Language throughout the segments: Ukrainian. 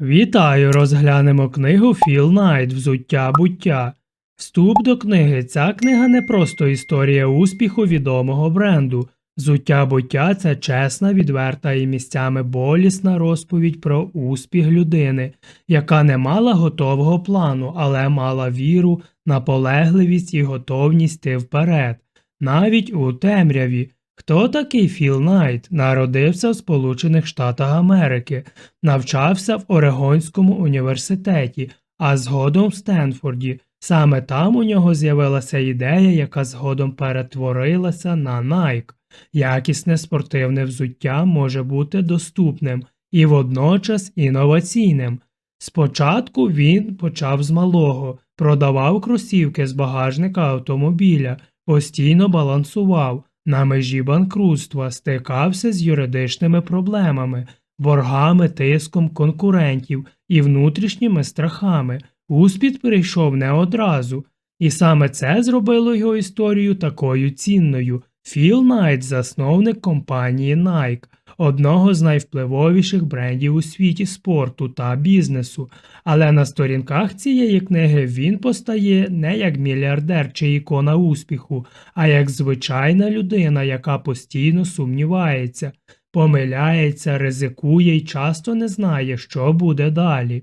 Вітаю! Розглянемо книгу Філ Найт Взуття буття. Вступ до книги. Ця книга не просто історія успіху відомого бренду. Взуття буття це чесна, відверта і місцями болісна розповідь про успіх людини, яка не мала готового плану, але мала віру, наполегливість і готовність йти вперед. Навіть у темряві. Хто такий Філ Найт? Народився в Сполучених Штатах Америки, навчався в Орегонському університеті, а згодом в Стенфорді. Саме там у нього з'явилася ідея, яка згодом перетворилася на Nike. Якісне спортивне взуття може бути доступним і водночас інноваційним. Спочатку він почав з малого, продавав кросівки з багажника автомобіля, постійно балансував на межі банкрутства, стикався з юридичними проблемами, боргами, тиском конкурентів і внутрішніми страхами. Успіх прийшов не одразу, і саме це зробило його історію такою цінною. Філ Найт – засновник компанії Nike, одного з найвпливовіших брендів у світі спорту та бізнесу. Але на сторінках цієї книги він постає не як мільярдер чи ікона успіху, а як звичайна людина, яка постійно сумнівається, помиляється, ризикує і часто не знає, що буде далі.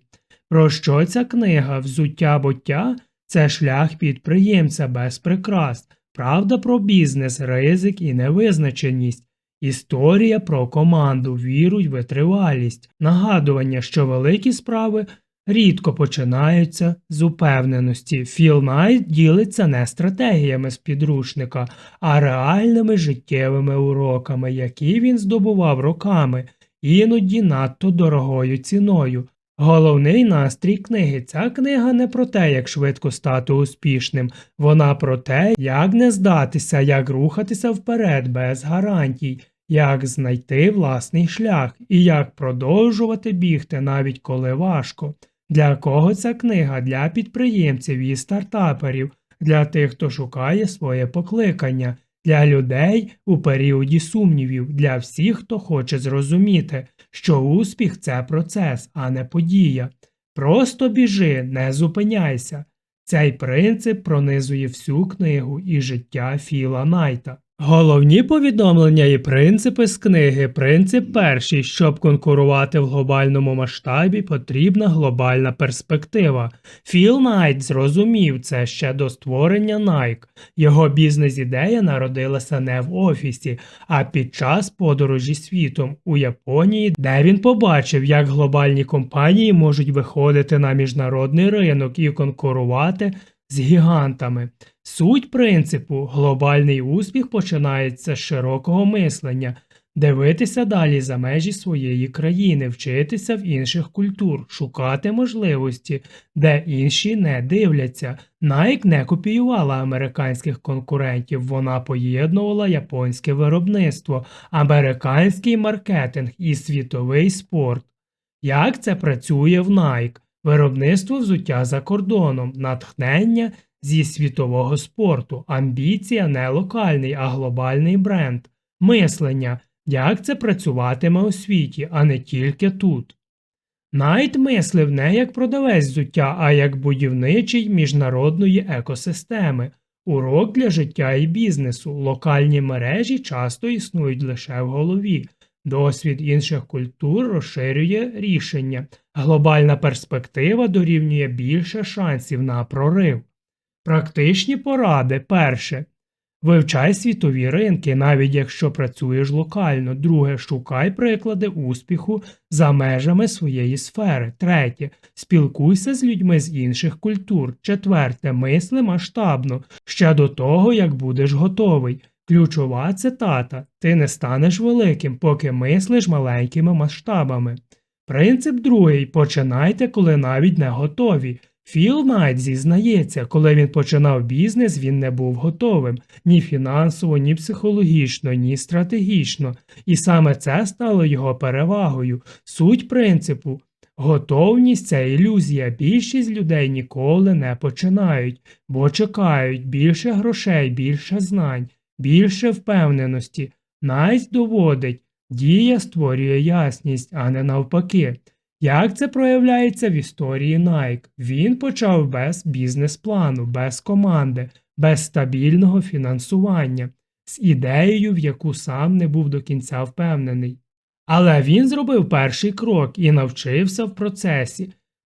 Про що ця книга Взуття буття це шлях підприємця без прикрас, правда про бізнес, ризик і невизначеність. Історія про команду, віру й витривалість, нагадування, що великі справи рідко починаються з упевненості. Філ Найт ділиться не стратегіями з підручника, а реальними життєвими уроками, які він здобував роками, іноді надто дорогою ціною. Головний настрій книги. Ця книга не про те, як швидко стати успішним, вона про те, як не здатися, як рухатися вперед без гарантій, як знайти власний шлях і як продовжувати бігти навіть коли важко. Для кого ця книга? Для підприємців і стартаперів, для тих, хто шукає своє покликання, для людей у періоді сумнівів, для всіх, хто хоче зрозуміти, що успіх це процес, а не подія. Просто біжи, не зупиняйся. Цей принцип пронизує всю книгу і життя Філа Найта. Головні повідомлення і принципи з книги. Принцип перший, щоб конкурувати в глобальному масштабі, потрібна глобальна перспектива. Філ Найт зрозумів це ще до створення Nike. Його бізнес-ідея народилася не в офісі, а під час подорожі світом у Японії, де він побачив, як глобальні компанії можуть виходити на міжнародний ринок і конкурувати з гігантами. Суть принципу глобальний успіх починається з широкого мислення, дивитися далі за межі своєї країни, вчитися в інших культур, шукати можливості, де інші не дивляться. Nike не копіювала американських конкурентів, вона поєднувала японське виробництво, американський маркетинг і світовий спорт. Як це працює в Nike? Виробництво взуття за кордоном, натхнення зі світового спорту, амбіція не локальний, а глобальний бренд, мислення, як це працюватиме у світі, а не тільки тут. Найт мислив не як продавець взуття, а як будівничий міжнародної екосистеми, урок для життя і бізнесу, локальні мережі часто існують лише в голові. Досвід інших культур розширює рішення, глобальна перспектива дорівнює більше шансів на прорив. Практичні поради перше. Вивчай світові ринки, навіть якщо працюєш локально. Друге, шукай приклади успіху за межами своєї сфери. Третє. Спілкуйся з людьми з інших культур. Четверте. Мисли масштабно ще до того, як будеш готовий. Ключова цитата Ти не станеш великим, поки мислиш маленькими масштабами. Принцип другий починайте, коли навіть не готові. Філ Найт зізнається, коли він починав бізнес, він не був готовим ні фінансово, ні психологічно, ні стратегічно, і саме це стало його перевагою. Суть принципу готовність це ілюзія. Більшість людей ніколи не починають, бо чекають більше грошей, більше знань, більше впевненості. Найт доводить, дія створює ясність, а не навпаки. Як це проявляється в історії Nike? Він почав без бізнес-плану, без команди, без стабільного фінансування, з ідеєю, в яку сам не був до кінця впевнений. Але він зробив перший крок і навчився в процесі.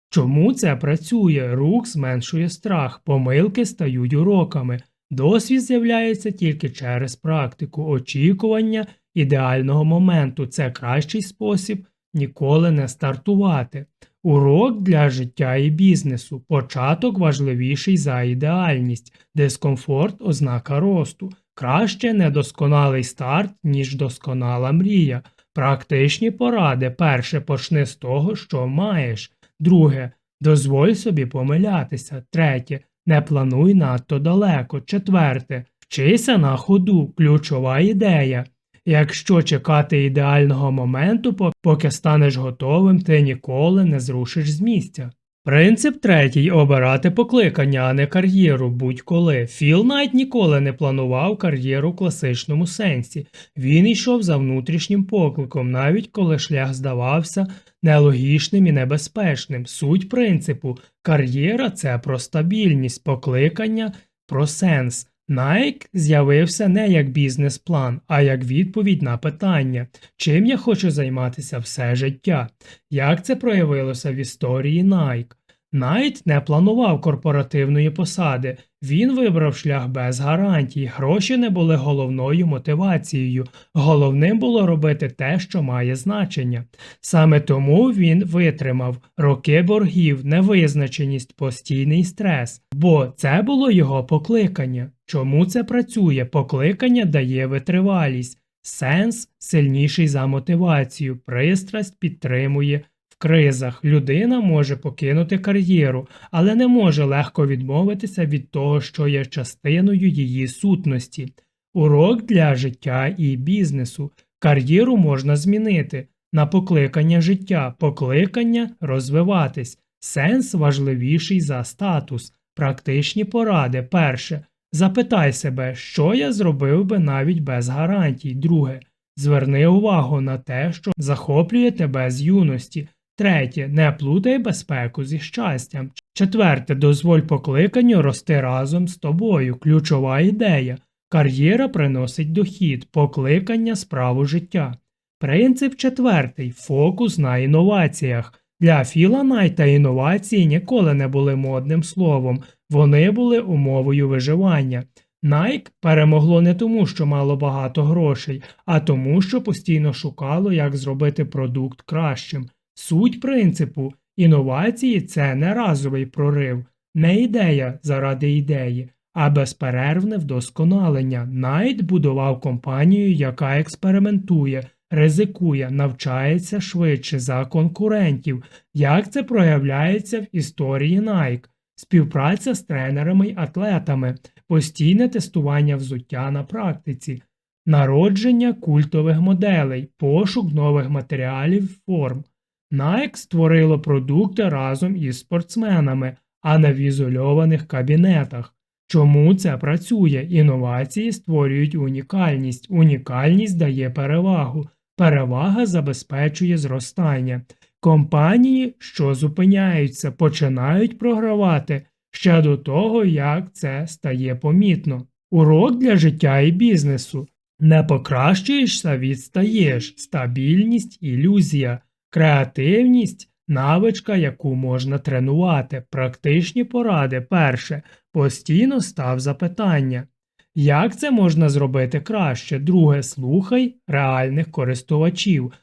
Чому це працює? Рух зменшує страх, помилки стають уроками, досвід з'являється тільки через практику, очікування ідеального моменту це кращий спосіб ніколи не стартувати. Урок для життя і бізнесу. Початок важливіший за ідеальність, дискомфорт ознака росту. Краще недосконалий старт, ніж досконала мрія. Практичні поради. Перше почни з того, що маєш. Друге, дозволь собі помилятися. Третє, не плануй надто далеко. Четверте, вчися на ходу. Ключова ідея. Якщо чекати ідеального моменту, поки станеш готовим, ти ніколи не зрушиш з місця. Принцип третій обирати покликання, а не кар'єру будь-коли. Філ Найт ніколи не планував кар'єру в класичному сенсі. Він йшов за внутрішнім покликом, навіть коли шлях здавався нелогічним і небезпечним. Суть принципу кар'єра це про стабільність, покликання, про сенс. Nike з'явився не як бізнес-план, а як відповідь на питання, чим я хочу займатися все життя. Як це проявилося в історії Nike? Найт не планував корпоративної посади, він вибрав шлях без гарантій, гроші не були головною мотивацією, головним було робити те, що має значення. Саме тому він витримав. Роки боргів, невизначеність, постійний стрес, бо це було його покликання. Чому це працює? Покликання дає витривалість, сенс сильніший за мотивацію, пристрасть підтримує кризах. Людина може покинути кар'єру, але не може легко відмовитися від того, що є частиною її сутності. Урок для життя і бізнесу. Кар'єру можна змінити на покликання життя, покликання розвиватись, сенс важливіший за статус, практичні поради. Перше. Запитай себе, що я зробив би навіть без гарантій. Друге. Зверни увагу на те, що захоплює тебе з юності. Третє. Не плутай безпеку зі щастям. Четверте. Дозволь покликанню рости разом з тобою. Ключова ідея. Кар'єра приносить дохід, покликання справу життя. Принцип четвертий фокус на інноваціях. Для Філа Найта інновації ніколи не були модним словом, вони були умовою виживання. Nike перемогло не тому, що мало багато грошей, а тому, що постійно шукало, як зробити продукт кращим. Суть принципу інновації це не разовий прорив, не ідея заради ідеї, а безперервне вдосконалення. Найт будував компанію, яка експериментує, ризикує, навчається швидше за конкурентів. Як це проявляється в історії Nike? Співпраця з тренерами й атлетами, постійне тестування взуття на практиці, народження культових моделей, пошук нових матеріалів форм. Nike створило продукти разом із спортсменами, а не в ізольованих кабінетах. Чому це працює? Інновації створюють унікальність, унікальність дає перевагу, перевага забезпечує зростання. Компанії, що зупиняються, починають програвати ще до того, як це стає помітно. Урок для життя і бізнесу. Не покращуєшся, відстаєш, стабільність, ілюзія, креативність, навичка, яку можна тренувати, практичні поради. Перше, постійно став запитання. Як це можна зробити краще? Друге, слухай реальних користувачів.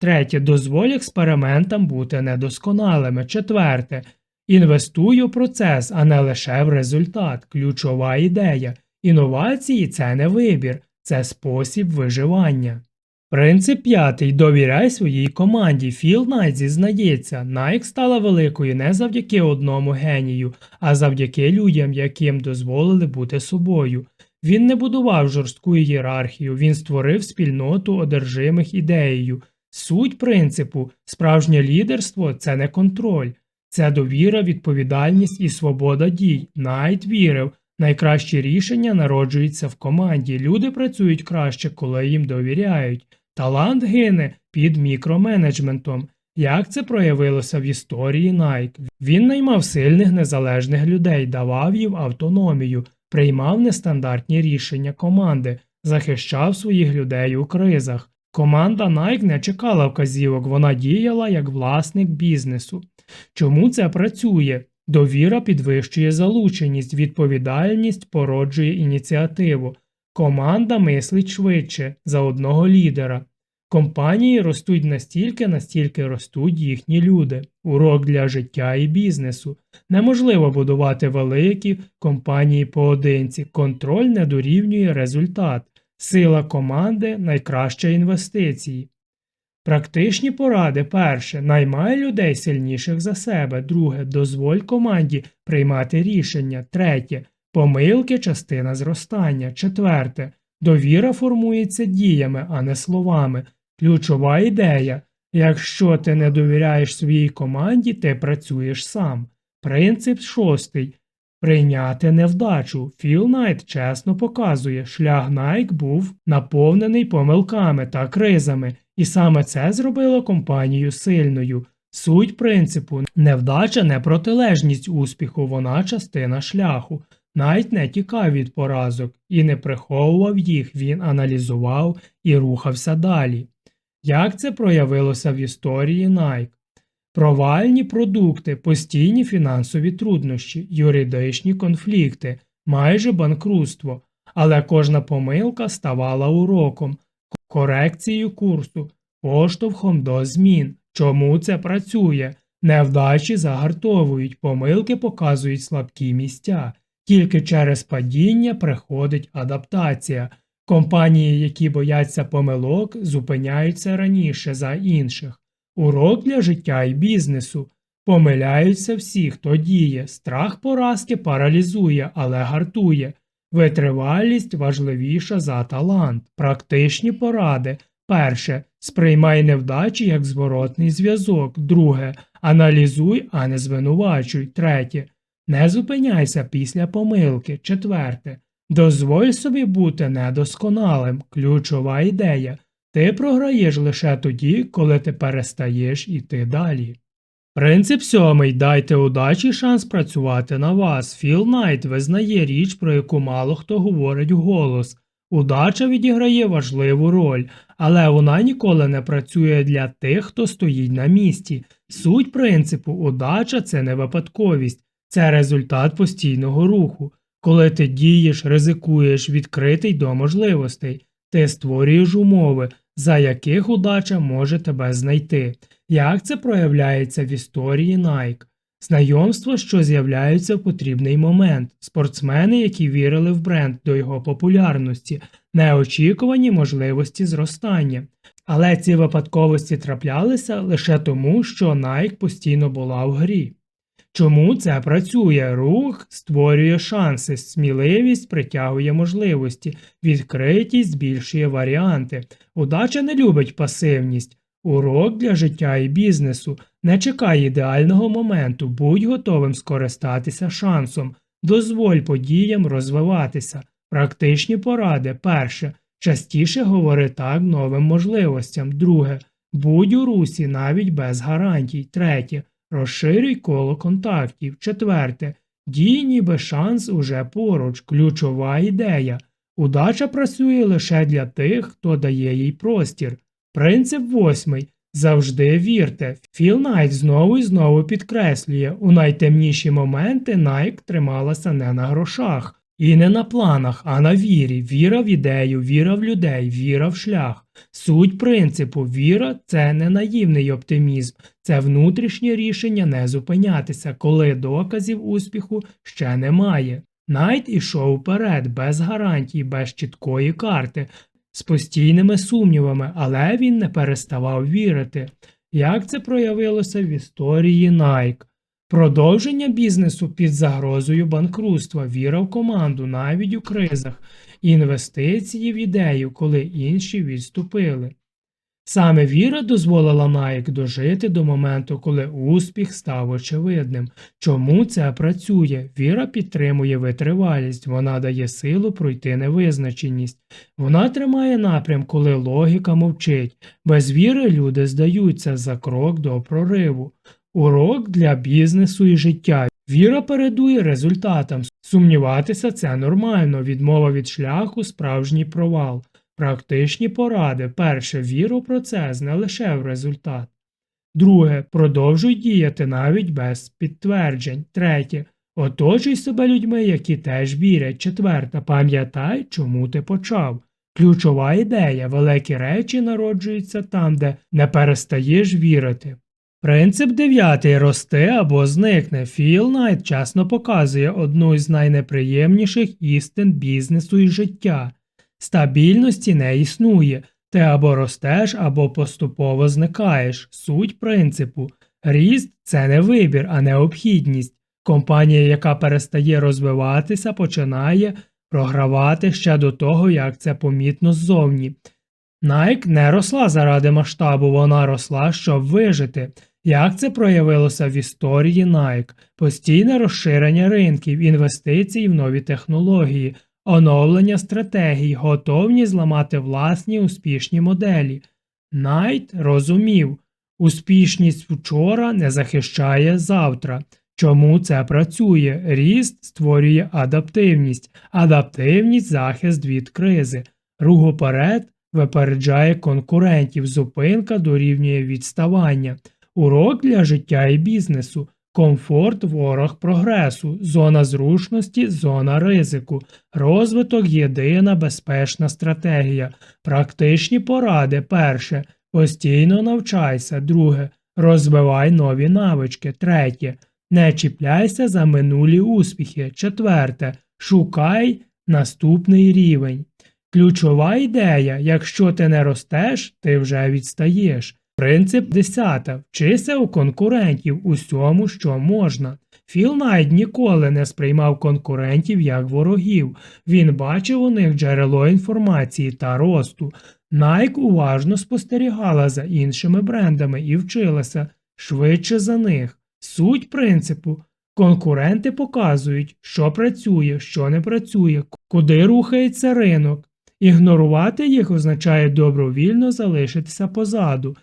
Третє, дозволь експериментам бути недосконалими. Четверте, інвестуй у процес, а не лише в результат. Ключова ідея. Інновації це не вибір, це спосіб виживання. Принцип п'ятий. Довіряй своїй команді. Філ Найт зізнається, Nike стала великою не завдяки одному генію, а завдяки людям, яким дозволили бути собою. Він не будував жорстку ієрархію, він створив спільноту одержимих ідеєю. Суть принципу справжнє лідерство це не контроль, це довіра, відповідальність і свобода дій. Найт вірив, найкращі рішення народжуються в команді. Люди працюють краще, коли їм довіряють. Талант гине під мікроменеджментом. Як це проявилося в історії Nike? Він наймав сильних незалежних людей, давав їм автономію, приймав нестандартні рішення команди, захищав своїх людей у кризах. Команда Nike не чекала вказівок, вона діяла як власник бізнесу. Чому це працює? Довіра підвищує залученість, відповідальність породжує ініціативу. Команда мислить швидше за одного лідера. Компанії ростуть настільки, настільки ростуть їхні люди. Урок для життя і бізнесу. Неможливо будувати великі компанії поодинці. Контроль не дорівнює результат. Сила команди найкраща інвестиції. Практичні поради. Перше. Наймай людей сильніших за себе. Друге. Дозволь команді приймати рішення. Третє. Помилки частина зростання. Четверте. Довіра формується діями, а не словами. Ключова ідея. Якщо ти не довіряєш своїй команді, ти працюєш сам. Принцип шостий. Прийняти невдачу. Філ Найт чесно показує, шлях Nike був наповнений помилками та кризами, і саме це зробило компанію сильною. Суть принципу невдача не протилежність успіху, вона частина шляху. Найт не тікав від поразок і не приховував їх, він аналізував і рухався далі. Як це проявилося в історії Nike? Провальні продукти, постійні фінансові труднощі, юридичні конфлікти, майже банкрутство, але кожна помилка ставала уроком, корекцією курсу, поштовхом до змін. Чому це працює? Невдачі загартовують, помилки показують слабкі місця. Тільки через падіння приходить адаптація. Компанії, які бояться помилок, зупиняються раніше за інших. Урок для життя і бізнесу. Помиляються всі, хто діє. Страх поразки паралізує, але гартує. Витривалість важливіша за талант. Практичні поради. Перше. Сприймай невдачі як зворотний зв'язок. Друге. Аналізуй, а не звинувачуй. Третє. Не зупиняйся після помилки. Четверте. Дозволь собі бути недосконалим. Ключова ідея. Ти програєш лише тоді, коли ти перестаєш іти далі. Принцип сьомий дайте удачі шанс працювати на вас. Філ Найт визнає річ, про яку мало хто говорить вголос. Удача відіграє важливу роль, але вона ніколи не працює для тих, хто стоїть на місці. Суть принципу удача це не випадковість, це результат постійного руху. Коли ти дієш, ризикуєш, відкритий до можливостей, ти створюєш умови, за яких удача може тебе знайти. Як це проявляється в історії Nike? Знайомства, що з'являються в потрібний момент, спортсмени, які вірили в бренд до його популярності, неочікувані можливості зростання. Але ці випадковості траплялися лише тому, що Nike постійно була в грі. Чому це працює? Рух створює шанси, сміливість притягує можливості, відкритість збільшує варіанти. Удача не любить пасивність. Урок для життя і бізнесу. Не чекай ідеального моменту, будь готовим скористатися шансом, дозволь подіям розвиватися. Практичні поради. Перше. Частіше говори так новим можливостям. Друге. Будь у русі навіть без гарантій. Третє. Розширюй коло контактів. Четверте. Дій ніби шанс уже поруч. Ключова ідея. Удача працює лише для тих, хто дає їй простір. Принцип восьмий. Завжди вірте. Філ Найт знову і знову підкреслює, у найтемніші моменти Найк трималася не на грошах. І не на планах, а на вірі. Віра в ідею, віра в людей, віра в шлях. Суть принципу віра це не наївний оптимізм, це внутрішнє рішення не зупинятися, коли доказів успіху ще немає. Найт ішов вперед, без гарантій, без чіткої карти, з постійними сумнівами, але він не переставав вірити. Як це проявилося в історії Nike? Продовження бізнесу під загрозою банкрутства, віра в команду навіть у кризах, інвестиції в ідею, коли інші відступили. Саме віра дозволила Nike дожити до моменту, коли успіх став очевидним. Чому це працює? Віра підтримує витривалість, вона дає силу пройти невизначеність. Вона тримає напрям, коли логіка мовчить. Без віри люди здаються за крок до прориву. Урок для бізнесу і життя. Віра передує результатам. Сумніватися це нормально. Відмова від шляху справжній провал. Практичні поради. Перше, віру в процес, не лише в результат. Друге, продовжуй діяти навіть без підтверджень. Третє. Оточуй себе людьми, які теж вірять. Четверте, пам'ятай, чому ти почав. Ключова ідея, великі речі народжуються там, де не перестаєш вірити. Принцип дев'ятий рости або зникне. Філ Найт чесно показує одну із найнеприємніших істин бізнесу і життя. Стабільності не існує. Ти або ростеш, або поступово зникаєш. Суть принципу. Ріст це не вибір, а необхідність. Компанія, яка перестає розвиватися, починає програвати ще до того, як це помітно ззовні. Nike не росла заради масштабу, вона росла, щоб вижити. Як це проявилося в історії Nike? Постійне розширення ринків, інвестиції в нові технології, оновлення стратегій, готовність зламати власні успішні моделі. Найт розумів, успішність вчора не захищає завтра. Чому це працює? Ріст створює адаптивність, адаптивність захист від кризи. Рух уперед випереджає конкурентів, зупинка дорівнює відставання, урок для життя і бізнесу, комфорт ворог прогресу, зона зручності, зона ризику, розвиток єдина безпечна стратегія, практичні поради. Перше. Постійно навчайся. Друге. Розвивай нові навички. Третє. Не чіпляйся за минулі успіхи. Четверте. Шукай наступний рівень. Ключова ідея, якщо ти не ростеш, ти вже відстаєш. Принцип 10. Вчися у конкурентів усьому, що можна. Філ Найт ніколи не сприймав конкурентів як ворогів. Він бачив у них джерело інформації та росту. Найк уважно спостерігала за іншими брендами і вчилася швидше за них. Суть принципу. Конкуренти показують, що працює, що не працює, куди рухається ринок. Ігнорувати їх означає добровільно залишитися позаду.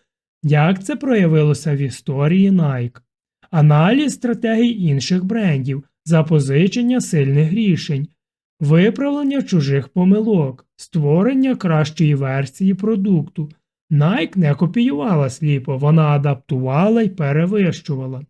Як це проявилося в історії Nike? Аналіз стратегій інших брендів, запозичення сильних рішень, виправлення чужих помилок, створення кращої версії продукту. Nike не копіювала сліпо, вона адаптувала і перевищувала.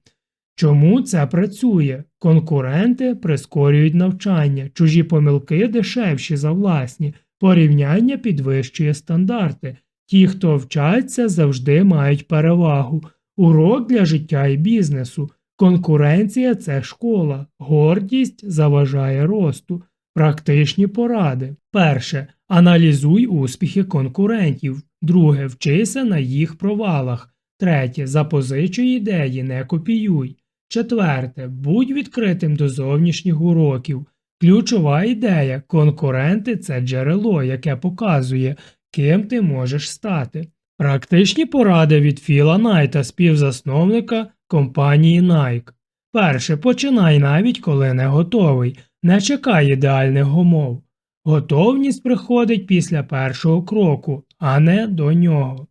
Чому це працює? Конкуренти прискорюють навчання, чужі помилки дешевші за власні, порівняння підвищує стандарти. Ті, хто вчаться, завжди мають перевагу. Урок для життя і бізнесу. Конкуренція це школа, гордість заважає росту, практичні поради. Перше. Аналізуй успіхи конкурентів. Друге. Вчися на їх провалах. Третє. Запозичуй ідеї, не копіюй. Четверте. Будь відкритим до зовнішніх уроків. Ключова ідея конкуренти це джерело, яке показує, ким ти можеш стати. Практичні поради від Філа Найта, співзасновника компанії Nike. Перше, починай навіть коли не готовий, не чекай ідеальних умов. Готовність приходить після першого кроку, а не до нього.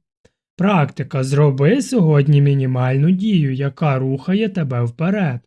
Практика зроби сьогодні мінімальну дію, яка рухає тебе вперед.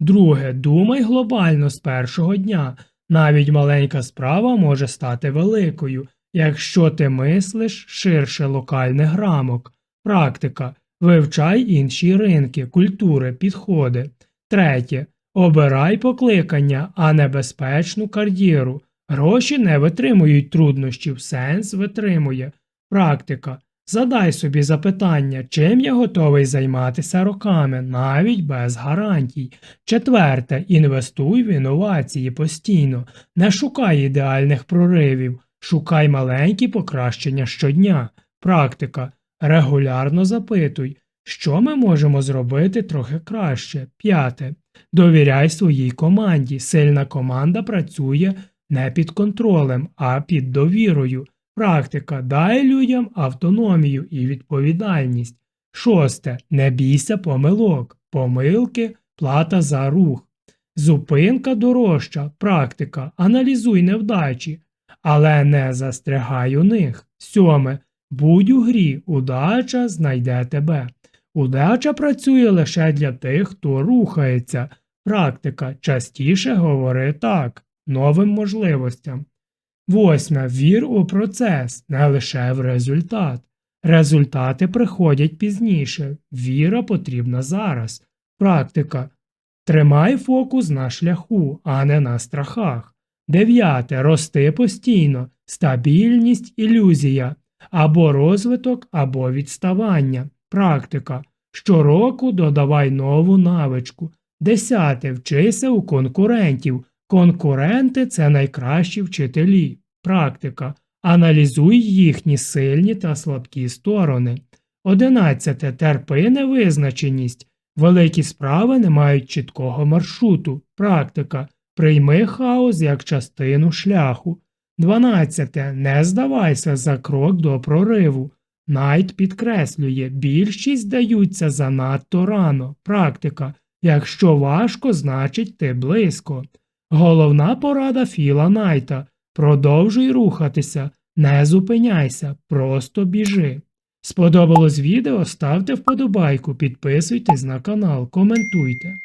Друге, думай глобально з першого дня. Навіть маленька справа може стати великою, якщо ти мислиш ширше локальних рамок. Практика. Вивчай інші ринки, культури, підходи. Третє. Обирай покликання, а не безпечну кар'єру. Гроші не витримують труднощів, сенс витримує. Практика. Задай собі запитання, чим я готовий займатися роками, навіть без гарантій. Четверте, інвестуй в інновації постійно. Не шукай ідеальних проривів, шукай маленькі покращення щодня. Практика. Регулярно запитуй, що ми можемо зробити трохи краще. П'яте. Довіряй своїй команді. Сильна команда працює не під контролем, а під довірою. Практика дай людям автономію і відповідальність. Шосте. Не бійся помилок. Помилки плата за рух. Зупинка дорожча. Практика. Аналізуй невдачі, але не застрягай у них. Сьоме. Будь у грі, удача знайде тебе. Удача працює лише для тих, хто рухається. Практика частіше говори так, новим можливостям. Восьме. Вір у процес, не лише в результат. Результати приходять пізніше. Віра потрібна зараз. Практика. Тримай фокус на шляху, а не на страхах. Дев'яте. Рости постійно. Стабільність ілюзія. Або розвиток, або відставання. Практика. Щороку додавай нову навичку. Десяте. Вчися у конкурентів. Конкуренти це найкращі вчителі. Практика. Аналізуй їхні сильні та слабкі сторони. Одинадцяте. Терпи невизначеність. Великі справи не мають чіткого маршруту. Практика. Прийми хаос як частину шляху. Дванадцяте. Не здавайся за крок до прориву. Найт підкреслює, більшість здаються занадто рано. Практика. Якщо важко, значить ти близько. Головна порада Філа Найта продовжуй рухатися, не зупиняйся, просто біжи. Сподобалось відео? Ставте вподобайку, підписуйтесь на канал, коментуйте.